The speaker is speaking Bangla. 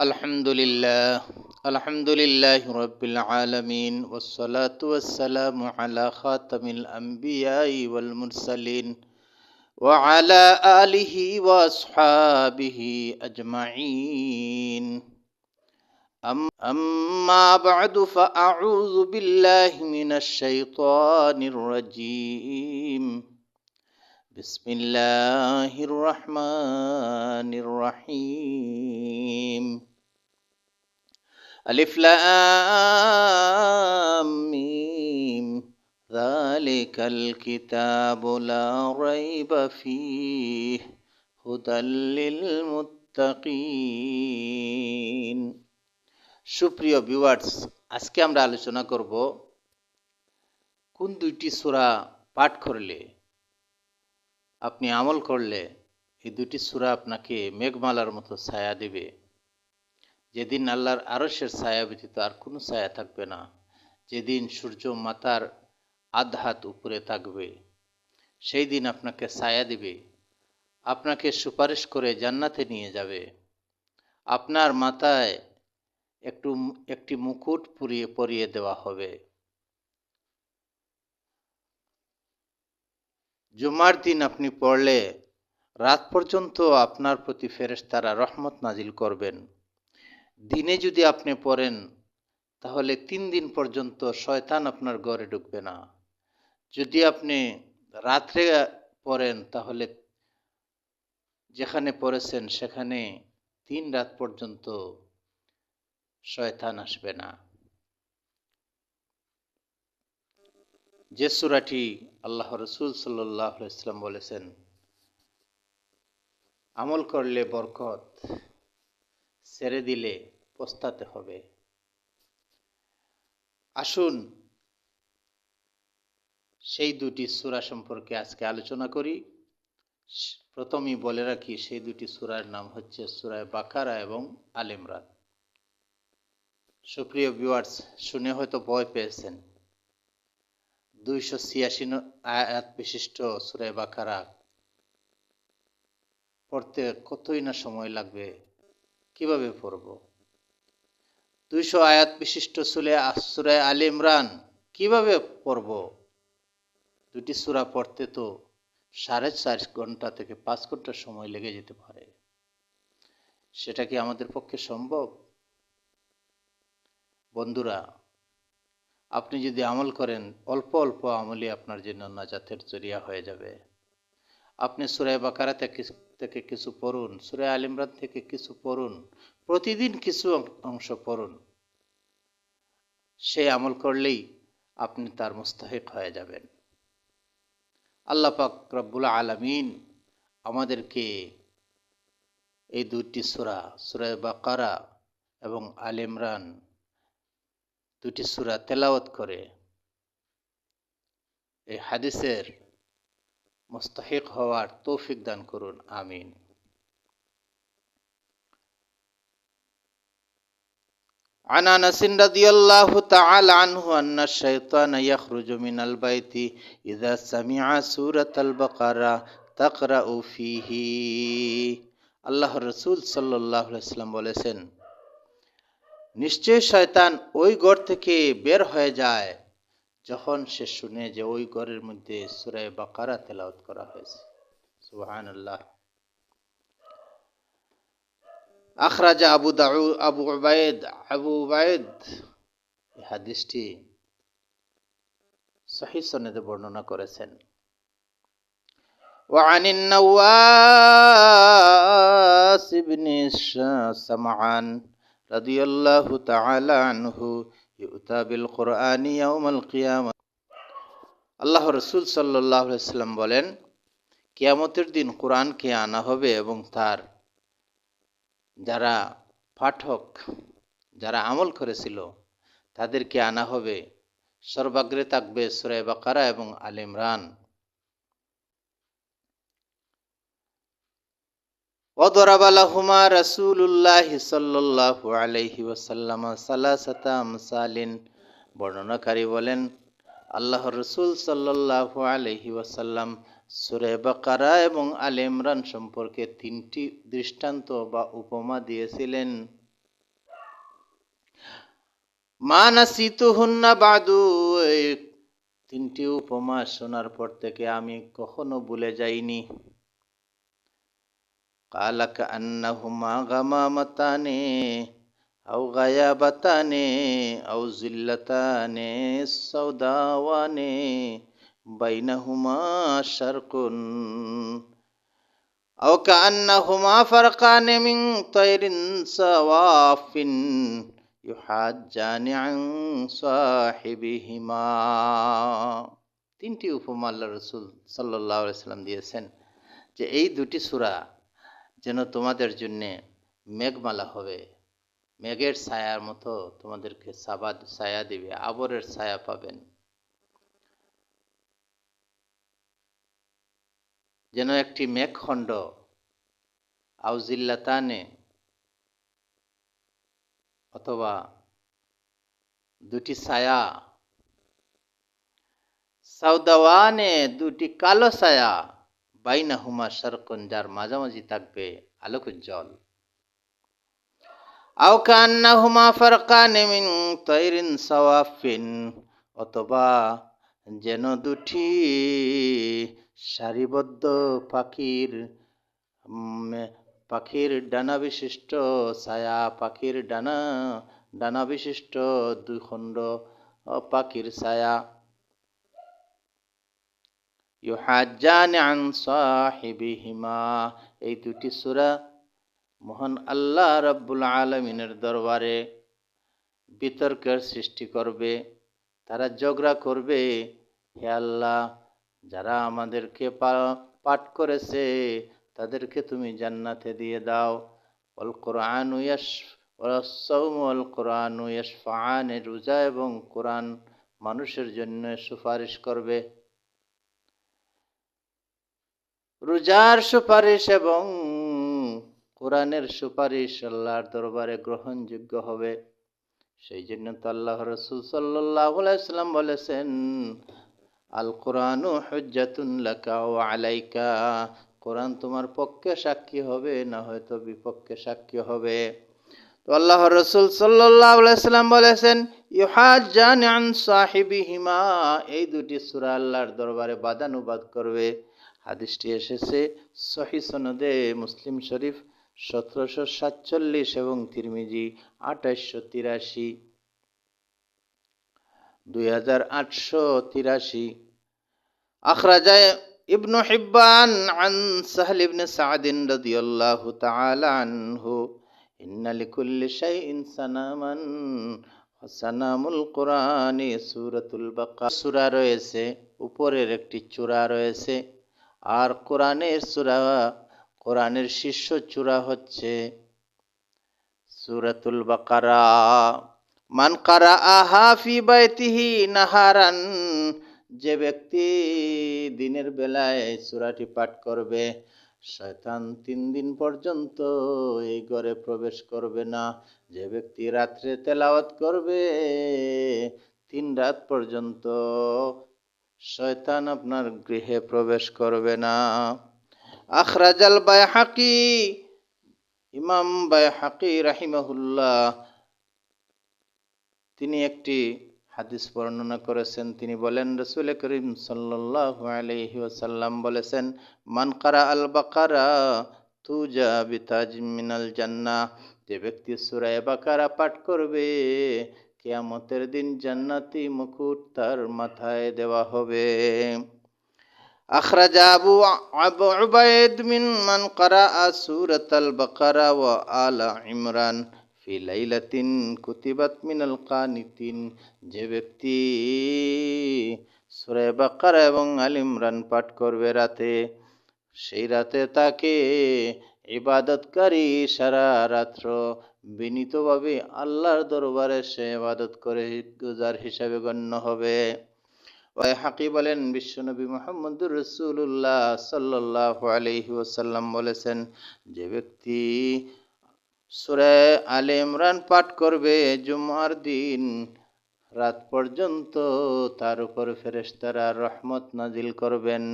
الحمد لله الحمد لله رب العالمين والصلاة والسلام على خاتم الأنبياء والمرسلين وعلى آله وأصحابه أجمعين. أم أما بعد فأعوذ بالله من الشيطان الرجيم. بسم الله الرحمن الرحيم. আলিফ মিম, যালিকাল কিতাবু লা রাইবা ফীহ, হুদাল লিল সুপ্রিয় ভিউয়ার্স, আজকে আমরা আলোচনা করব কোন দুইটি সুরা পাঠ করলে, আপনি আমল করলে এই দুটি সুরা আপনাকে মেঘমালার মতো ছায়া দেবে। যেদিন আল্লাহর আরশের ছায়া ব্যতীত আর কোনো ছায়া থাকবে না। যেদিন সূর্য মাতার আধ হাত উপরে থাকবে, সেই দিন আপনাকে ছায়া দিবে। আপনাকে সুপারিশ করে জান্নাতে নিয়ে যাবে। আপনার মাথায় একটু, একটি মুকুট পুরিয়ে পরিয়ে দেওয়া হবে। জুমার দিন আপনি পড়লে রাত পর্যন্ত আপনার প্রতি ফেরেশতারা রহমত নাজিল করবেন। দিনে যদি আপনি পড়েন, তাহলে তিন দিন পর্যন্ত শয়তান আপনার ঘরে ঢুকবে না। যদি আপনি রাত্রে পড়েন, তাহলে যেখানে পড়েছেন, সেখানে তিন রাত পর্যন্ত শয়তান আসবে না। যে সুরাটি আল্লাহ রসুল সাল্লাহ ইসলাম বলেছেন, আমল করলে বরকত। ছেড়ে দিলে পস্তাতে হবে। আসুন, সেই দুটি সুরা সম্পর্কে আজকে আলোচনা করি। প্রথমেই বলে রাখি, সেই দুটি সুরার নাম হচ্ছে সুরায় বাকারা এবং আলিমরান সুপ্রিয় ভিউয়ার্স শুনে হয়তো ভয় পেয়েছেন। দুইশো ছিয়াশি আয়াত বিশিষ্ট সুরায় বাকারা পড়তে কতই না সময় লাগবে? কীভাবে পড়ব? দুইশো আয়াত বিশিষ্ট সুলে সুরায় আলী ইমরান কীভাবে পড়ব? দুটি সুরা পড়তে তো সাড়ে চার ঘণ্টা থেকে পাঁচ ঘণ্টা সময় লেগে যেতে পারে। সেটা কি আমাদের পক্ষে সম্ভব? বন্ধুরা, আপনি যদি আমল করেন, অল্প অল্প আমলই আপনার জন্য নাজাতের জরিয়া হয়ে যাবে। আপনি সুরায় বাকারা থেকে থেকে কিছু পড়ুন সুরায় আলিমরান থেকে কিছু পড়ুন, প্রতিদিন কিছু অংশ পড়ুন। সেই আমল করলেই আপনি তার মুস্তাহিক হয়ে যাবেন। আল্লাহ পাক রব্বুল আলমিন আমাদেরকে এই দুটি সুরা সুরায় বাকারা এবং আলিমরান দুটি সুরা তেলাওয়াত করে এই হাদিসের মুস্তাহিক হওয়ার তৌফিক দান করুন আমিন عن انس رضي الله تعالى عنه ان الشيطان يخرج من البيت اذا سمع سوره البقره تقرا فيه আল্লাহ রসুল সাল্লাহ সাল্লাম বলেছেন নিশ্চয় শয়তান ওই ঘর থেকে বের হয়ে যায় যখন সে শুনে যে ওই ঘরের মধ্যে সুরায় বাকারা তেলাওত করা হয়েছে সুহান আল্লাহ আখরাজা আবু দাউ আবু উবায়দ আবু উবায়দ হাদিসটি সহি সনেদে বর্ণনা করেছেন وعن النواس بن سمعان رضي الله تعالى عنه আল্লাহ রসুল সাল্লাম বলেন, কিয়ামতের দিন কোরআনকে আনা হবে এবং তার যারা পাঠক, যারা আমল করেছিল, তাদেরকে আনা হবে সর্বাগ্রে থাকবে সুরায় বাকারা এবং আলিমরান অদরাবালাহুমা রসুল্লাহ সাল্লাহ আলহি ওসাল্লাম সালাসাতা আমসালিন বর্ণনাকারী বলেন আল্লাহ রসুল সাল্লাহ আলহি ওসাল্লাম সুরে বাকারা এবং আলে ইমরান সম্পর্কে তিনটি দৃষ্টান্ত বা উপমা দিয়েছিলেন। মা নাসিতুহুন্না বাদু তিনটি উপমা শোনার পর থেকে আমি কখনো ভুলে যাইনি। قال كأنهما غمامتان أو غيابتان أو زلتان سوداوان بينهما شرق أو كأنهما فرقان من طير صواف يحاجان عن صاحبهما তিনটি উপমা আল্লাহ রসুল সাল্লাহ সাল্লাম দিয়েছেন যে এই দুটি সূরা যেন তোমাদের জন্যে মেঘমালা হবে। মেঘের ছায়ার মতো তোমাদেরকে সাবাদ ছায়া দিবে, আবরের ছায়া পাবেন। যেন একটি মেঘখণ্ড, আউজিল্লাতানে অথবা দুটি ছায়া, সাউদাওয়ানে দুটি কালো ছায়া বাইনা হুমা সরকন যার মাঝামাঝি থাকবে আলোক উজ্জ্বল আও কান্না হুমা ফরকানে মিন তৈরিন সওয়াফিন, অথবা যেন দুটি সারিবদ্ধ পাখির পাখির ডানা বিশিষ্ট ছায়া, পাখির ডানা ডানা বিশিষ্ট দুই খণ্ড পাখির ছায়া। এই দুটি সূরা মহান আল্লাহ রাব্বুল আলমিনের দরবারে বিতর্কের সৃষ্টি করবে, তারা ঝগড়া করবে। হে আল্লাহ, যারা আমাদেরকে পাঠ করেছে, তাদেরকে তুমি জান্নাতে দিয়ে দাও। অল কোরআন অল কোরআন ফান রোজা এবং কোরআন মানুষের জন্য সুপারিশ করবে। রোজার সুপারিশ এবং কোরআনের সুপারিশ আল্লাহর দরবারে গ্রহণযোগ্য হবে। সেই জন্য তো আল্লাহ রসুল সাল্লাম বলেছেন আল কোরআন আলাইকা। কোরআন তোমার পক্ষে সাক্ষী হবে, না হয়তো বিপক্ষে সাক্ষী হবে। তো আল্লাহ রসুল সাল্লাম বলেছেন ইহাজান সাহিবিহিমা। এই দুটি সুরা আল্লাহর দরবারে বাদানুবাদ করবে। হাদিসটি এসেছে, সহি সনদে মুসলিম শরীফ সতেরোশো সাতচল্লিশ এবং তিরমিজি আঠাশশো তিরাশি। দুই হাজার আটশো তিরাশি। আখরাজায় হিব্বান আন সাহল ইবনে সাদিন রাদিয়াল্লাহু তাআলা আনহু, ইন্না লিকুল্লি শাইইন সানামান সানামুল কোরআনে সূরাতুল বাকারা। সূরা রয়েছে, উপরের একটি চূড়া রয়েছে। আর কোরআনের চূড়া কোরআনের শীর্ষ চূড়া হচ্ছে সুরাতুল বাকারা। মান কারা আহা ফি বাইতিহি নাহারান, যে ব্যক্তি দিনের বেলায় সুরাটি পাঠ করবে, শয়তান তিন দিন পর্যন্ত এই ঘরে প্রবেশ করবে না। যে ব্যক্তি রাত্রে তেলাওয়াত করবে, তিন রাত পর্যন্ত শয়তান আপনার গৃহে প্রবেশ করবে না। আখরাজাল বাই হাকি ইমাম বাই হাকি রাহিমাহুল্লাহ, তিনি একটি হাদিস বর্ণনা করেছেন। তিনি বলেন, রসুল করিম সাল্লাহ বলেছেন মানকারা আল বাকারা তুজা বিতাজ মিনাল জান্না যে ব্যক্তি সুরায় বাকারা পাঠ করবে কেয়ামতের দিন জান্নাতি মুকুট তার মাথায় দেওয়া হবে أخرج أبو أبو عبيد من من قرأ سورة البقرة وآل عمران في ليلة كتبت من القانتين যে ব্যক্তি সুরে বাকারা এবং আল ইমরান পাঠ করবে রাতে সেই রাতে তাকে ইবাদতকারী সারা রাত্র। বিনীতভাবে আল্লাহর দরবারে সে ইবাদত করে গুজার হিসাবে গণ্য হবে। ওই হাকি বলেন, বিশ্বনবী মোহাম্মদুর রসুল্লাহ সাল্লাহ আলহি ওসাল্লাম বলেছেন, যে ব্যক্তি সুরে আলে ইমরান পাঠ করবে জুমার দিন, রাত পর্যন্ত তার উপর ফেরেশতারা রহমত নাজিল করবেন।